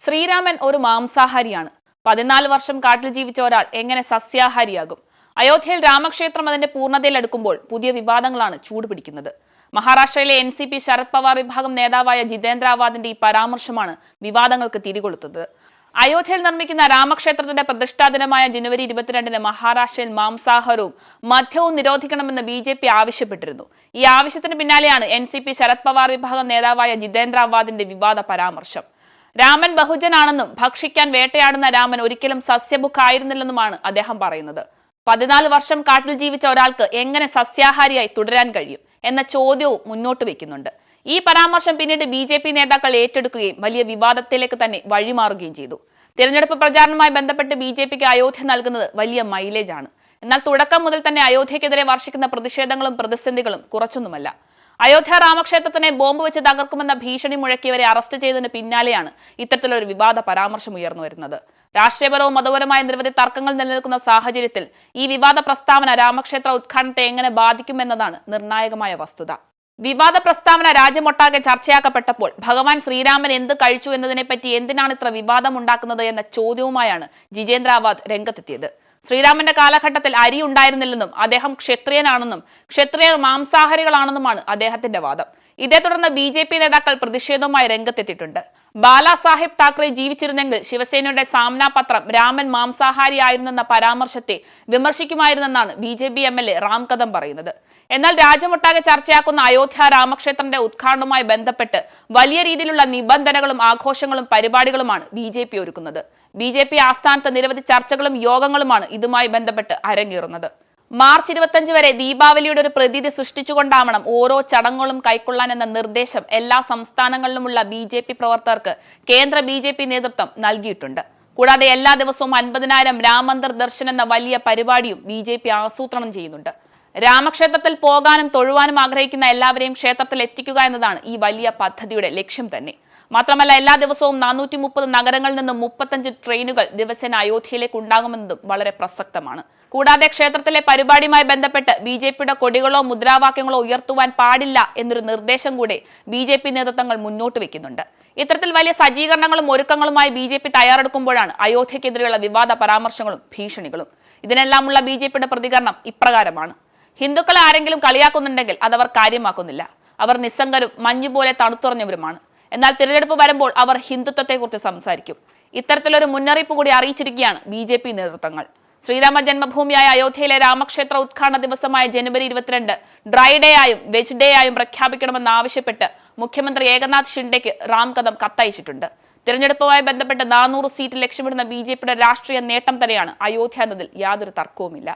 ശ്രീരാമൻ ഒരു മാംസാഹാരിയാണ്. പതിനാല് വർഷം കാട്ടിൽ ജീവിച്ച ഒരാൾ എങ്ങനെ സസ്യാഹാരിയാകും? അയോധ്യയിൽ രാമക്ഷേത്രം അതിന്റെ പൂർണതയിലെടുക്കുമ്പോൾ പുതിയ വിവാദങ്ങളാണ് ചൂടുപിടിക്കുന്നത്. മഹാരാഷ്ട്രയിലെ N C P Sharad Pawar വിഭാഗം നേതാവായ ജിതേന്ദ്ര അവാദിന്റെ ഈ പരാമർശമാണ് വിവാദങ്ങൾക്ക് തിരികൊളുത്തത് അയോധ്യയിൽ നിർമ്മിക്കുന്ന രാമക്ഷേത്രത്തിന്റെ പ്രതിഷ്ഠാ ദിനമായ ജനുവരി ഇരുപത്തിരണ്ടിന് മഹാരാഷ്ട്രയിൽ മാംസാഹാരവും മദ്യവും നിരോധിക്കണമെന്ന് ബി ജെ പി ആവശ്യപ്പെട്ടിരുന്നു. ഈ ആവശ്യത്തിന് പിന്നാലെയാണ് N C P Sharad Pawar വിഭാഗം നേതാവായ ജിതേന്ദ്ര അവാദിന്റെ വിവാദ പരാമർശം. രാമൻ ബഹുജനാണെന്നും ഭക്ഷിക്കാൻ വേട്ടയാടുന്ന രാമൻ ഒരിക്കലും സസ്യബുക്കായിരുന്നില്ലെന്നുമാണ് അദ്ദേഹം പറയുന്നത്. പതിനാല് വർഷം കാട്ടിൽ ജീവിച്ച ഒരാൾക്ക് എങ്ങനെ സസ്യാഹാരിയായി തുടരാൻ കഴിയും എന്ന ചോദ്യവും മുന്നോട്ട് വെക്കുന്നുണ്ട്. ഈ പരാമർശം പിന്നീട് ബി ജെ പി നേതാക്കൾ ഏറ്റെടുക്കുകയും വലിയ വിവാദത്തിലേക്ക് തന്നെ വഴിമാറുകയും ചെയ്തു. തിരഞ്ഞെടുപ്പ് പ്രചാരണവുമായി ബന്ധപ്പെട്ട് ബി ജെ പിക്ക് അയോധ്യ നൽകുന്നത് വലിയ മൈലേജ് ആണ് എന്നാൽ തുടക്കം മുതൽ തന്നെ അയോധ്യക്കെതിരെ വർഷിക്കുന്ന പ്രതിഷേധങ്ങളും പ്രതിസന്ധികളും കുറച്ചൊന്നുമല്ല. അയോധ്യ രാമക്ഷേത്രത്തിനെ ബോംബ് വെച്ച് തകർക്കുമെന്ന ഭീഷണി മുഴക്കിയവരെ അറസ്റ്റ് ചെയ്തതിന് പിന്നാലെയാണ് ഇത്തരത്തിലൊരു വിവാദ പരാമർശം ഉയർന്നു വരുന്നത്. രാഷ്ട്രീയപരവും മതപരമായ നിരവധി തർക്കങ്ങൾ നിലനിൽക്കുന്ന സാഹചര്യത്തിൽ ഈ വിവാദ പ്രസ്താവന രാമക്ഷേത്ര ഉദ്ഘാടനത്തെ എങ്ങനെ ബാധിക്കുമെന്നതാണ് നിർണായകമായ വസ്തുത. വിവാദ പ്രസ്താവന രാജ്യമൊട്ടാകെ ചർച്ചയാക്കപ്പെട്ടപ്പോൾ ഭഗവാൻ ശ്രീരാമൻ എന്ത് കഴിച്ചു എന്നതിനെപ്പറ്റി എന്തിനാണ് ഇത്ര വിവാദമുണ്ടാക്കുന്നത് എന്ന ചോദ്യവുമായാണ് ജിജേന്ദ്രാവാദ് രംഗത്തെത്തിയത്. ശ്രീരാമന്റെ കാലഘട്ടത്തിൽ അരി ഉണ്ടായിരുന്നില്ലെന്നും അദ്ദേഹം ക്ഷത്രിയനാണെന്നും ക്ഷത്രിയർ മാംസാഹാരികളാണെന്നുമാണ് അദ്ദേഹത്തിന്റെ വാദം. ഇതേ തുടർന്ന് ബി ജെ പി നേതാക്കൾ പ്രതിഷേധവുമായി രംഗത്തെത്തിയിട്ടുണ്ട്. ബാലാസാഹിബ് താക്കറെ ജീവിച്ചിരുന്നെങ്കിൽ ശിവസേനയുടെ സാമ്ന പത്രം രാമൻ മാംസാഹാരിയായിരുന്നെന്ന പരാമർശത്തെ വിമർശിക്കുമായിരുന്നെന്നാണ് B J P M L A Ram Kadam പറയുന്നത്. എന്നാൽ രാജ്യമൊട്ടാകെ ചർച്ചയാക്കുന്ന അയോധ്യ രാമക്ഷേത്രന്റെ ഉദ്ഘാടനവുമായി ബന്ധപ്പെട്ട് വലിയ രീതിയിലുള്ള നിബന്ധനകളും ആഘോഷങ്ങളും പരിപാടികളുമാണ് ബി ഒരുക്കുന്നത്. ബി ജെ പി ആസ്ഥാനത്ത് നിരവധി ചർച്ചകളും യോഗങ്ങളുമാണ് ഇതുമായി ബന്ധപ്പെട്ട് അരങ്ങേറുന്നത്. മാർച്ച് ഇരുപത്തഞ്ച് വരെ ദീപാവലിയുടെ ഒരു പ്രതീതി സൃഷ്ടിച്ചുകൊണ്ടാവണം ഓരോ ചടങ്ങുകളും കൈക്കൊള്ളാൻ എന്ന നിർദ്ദേശം എല്ലാ സംസ്ഥാനങ്ങളിലുമുള്ള ബി ജെ പി പ്രവർത്തകർക്ക് കേന്ദ്ര ബി ജെ പി നേതൃത്വം നൽകിയിട്ടുണ്ട്. കൂടാതെ എല്ലാ ദിവസവും അൻപതിനായിരം രാമന്ദർ ദർശൻ എന്ന വലിയ പരിപാടിയും ബി ജെ പി ആസൂത്രണം ചെയ്യുന്നുണ്ട്. രാമക്ഷേത്രത്തിൽ പോകാനും തൊഴുവാനും ആഗ്രഹിക്കുന്ന എല്ലാവരെയും ക്ഷേത്രത്തിൽ എത്തിക്കുക എന്നതാണ് ഈ വലിയ പദ്ധതിയുടെ ലക്ഷ്യം തന്നെ. മാത്രമല്ല എല്ലാ ദിവസവും നാനൂറ്റി മുപ്പത് നഗരങ്ങളിൽ നിന്നും മുപ്പത്തഞ്ച് ട്രെയിനുകൾ ദിവസേന അയോധ്യയിലേക്ക് ഉണ്ടാകുമെന്നതും വളരെ പ്രസക്തമാണ്. കൂടാതെ ക്ഷേത്രത്തിലെ പരിപാടിയുമായി ബന്ധപ്പെട്ട് ബി ജെ പിയുടെ കൊടികളോ മുദ്രാവാക്യങ്ങളോ ഉയർത്തുവാൻ പാടില്ല എന്നൊരു നിർദ്ദേശം കൂടെ ബി ജെ പി നേതൃത്വങ്ങൾ മുന്നോട്ട് വെക്കുന്നുണ്ട്. ഇത്തരത്തിൽ വലിയ സജ്ജീകരണങ്ങളും ഒരുക്കങ്ങളുമായി ബി ജെ പി തയ്യാറെടുക്കുമ്പോഴാണ് അയോധ്യക്കെതിരെയുള്ള വിവാദ പരാമർശങ്ങളും ഭീഷണികളും. ഇതിനെല്ലാമുള്ള ബി ജെ പിയുടെ പ്രതികരണം ഇപ്രകാരമാണ്. ഹിന്ദുക്കളെ ആരെങ്കിലും കളിയാക്കുന്നുണ്ടെങ്കിൽ അതവർ കാര്യമാക്കുന്നില്ല. അവർ നിസ്സംഗരും മഞ്ഞുപോലെ തണുത്തുറഞ്ഞവരുമാണ്. എന്നാൽ തിരഞ്ഞെടുപ്പ് വരുമ്പോൾ അവർ ഹിന്ദുത്വത്തെക്കുറിച്ച് സംസാരിക്കും. ഇത്തരത്തിലൊരു മുന്നറിയിപ്പ് കൂടി അറിയിച്ചിരിക്കുകയാണ് ബി ജെ പി നേതൃത്വങ്ങൾ. ശ്രീരാമ ജന്മഭൂമിയായ അയോധ്യയിലെ രാമക്ഷേത്ര ഉദ്ഘാടന ദിവസമായ ജനുവരി ഇരുപത്തിരണ്ട് ഡ്രൈ ഡേ ആയും വെജ് ഡേ ആയും പ്രഖ്യാപിക്കണമെന്ന് ആവശ്യപ്പെട്ട് മുഖ്യമന്ത്രി ഏകനാഥ് ഷിൻഡെക്ക് റാം കഥം കത്തയച്ചിട്ടുണ്ട്. തിരഞ്ഞെടുപ്പുമായി ബന്ധപ്പെട്ട് നാനൂറ് സീറ്റ് ലക്ഷ്യമിടുന്ന ബി രാഷ്ട്രീയ നേട്ടം തന്നെയാണ് അയോധ്യ എന്നതിൽ യാതൊരു തർക്കവുമില്ല.